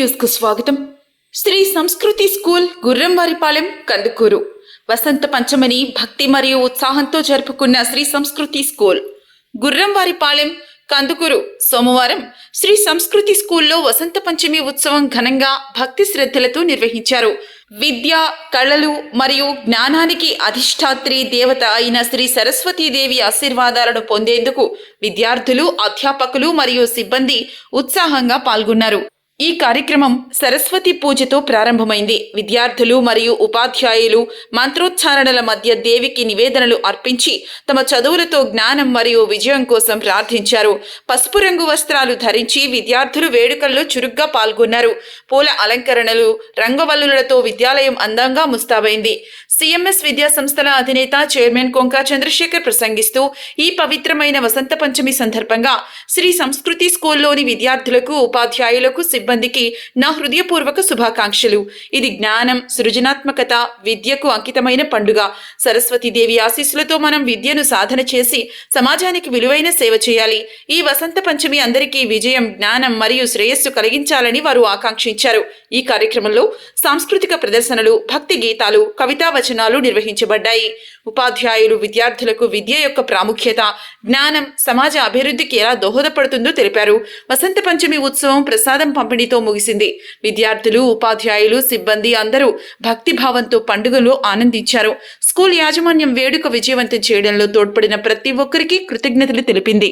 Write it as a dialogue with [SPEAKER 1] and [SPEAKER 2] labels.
[SPEAKER 1] న్యూస్కు స్వాగతం. శ్రీ సంస్కృతి స్కూల్ గుర్రంవారిపాలెం కందుకూరు. వసంత పంచమని భక్తి మరియు ఉత్సాహంతో జరుపుకున్న శ్రీ సంస్కృతి స్కూల్ గుర్రంవారిపాలెం కందుకూరు. సోమవారం శ్రీ సంస్కృతి స్కూల్లో వసంత పంచమి ఉత్సవం ఘనంగా భక్తి శ్రద్ధలతో నిర్వహించారు. విద్య కళలు మరియు జ్ఞానానికి అధిష్టాత్రి దేవత అయిన శ్రీ సరస్వతీదేవి ఆశీర్వాదాలను పొందేందుకు విద్యార్థులు అధ్యాపకులు మరియు సిబ్బంది ఉత్సాహంగా పాల్గొన్నారు. ఈ కార్యక్రమం సరస్వతి పూజతో ప్రారంభమైంది. విద్యార్థులు మరియు ఉపాధ్యాయులు మంత్రోచ్చారణల మధ్య దేవికి నివేదనలు అర్పించి తమ చదువులతో జ్ఞానం మరియు విజయం కోసం ప్రార్థించారు. పసుపు రంగు వస్త్రాలు ధరించి విద్యార్థులు వేడుకల్లో చురుగ్గా పాల్గొన్నారు. పూల అలంకరణలు రంగవల్లులతో విద్యాలయం అందంగా ముస్తాబైంది. సిఎంఎస్ విద్యా సంస్థల అధినేత చైర్మన్ కొంకా చంద్రశేఖర్ ప్రసంగిస్తూ ఈ పవిత్రమైన వసంత పంచమి సందర్భంగా శ్రీ సంస్కృతి స్కూల్లోని విద్యార్థులకు ఉపాధ్యాయులకు సిబ్బందికి నా హృదయపూర్వక శుభాకాంక్షలు. ఇది జ్ఞానం సృజనాత్మకత విద్యకు అంకితమైన పండుగ. సరస్వతీదేవి ఆశీస్సులతో మనం విద్యను సాధన చేసి సమాజానికి విలువైన సేవ చేయాలి. ఈ వసంత పంచమి అందరికీ విజయం జ్ఞానం మరియు శ్రేయస్సు కలిగించాలని వారు ఆకాంక్షించారు. ఈ కార్యక్రమంలో సాంస్కృతిక ప్రదర్శనలు భక్తి గీతాలు కవితా వచనాలు నిర్వహించబడ్డాయి. ఉపాధ్యాయులు విద్యార్థులకు విద్య యొక్క ప్రాముఖ్యత జ్ఞానం సమాజ అభివృద్ధికి ఎలా దోహదపడుతుందో తెలిపారు. వసంత పంచమి ఉత్సవం ప్రసాదం పంపిణీతో ముగిసింది. విద్యార్థులు ఉపాధ్యాయులు సిబ్బంది అందరూ భక్తి భావంతో పండుగలో ఆనందించారు. స్కూల్ యాజమాన్యం వేడుక విజయవంతం చేయడంలో తోడ్పడిన ప్రతి ఒక్కరికి కృతజ్ఞతలు తెలిపింది.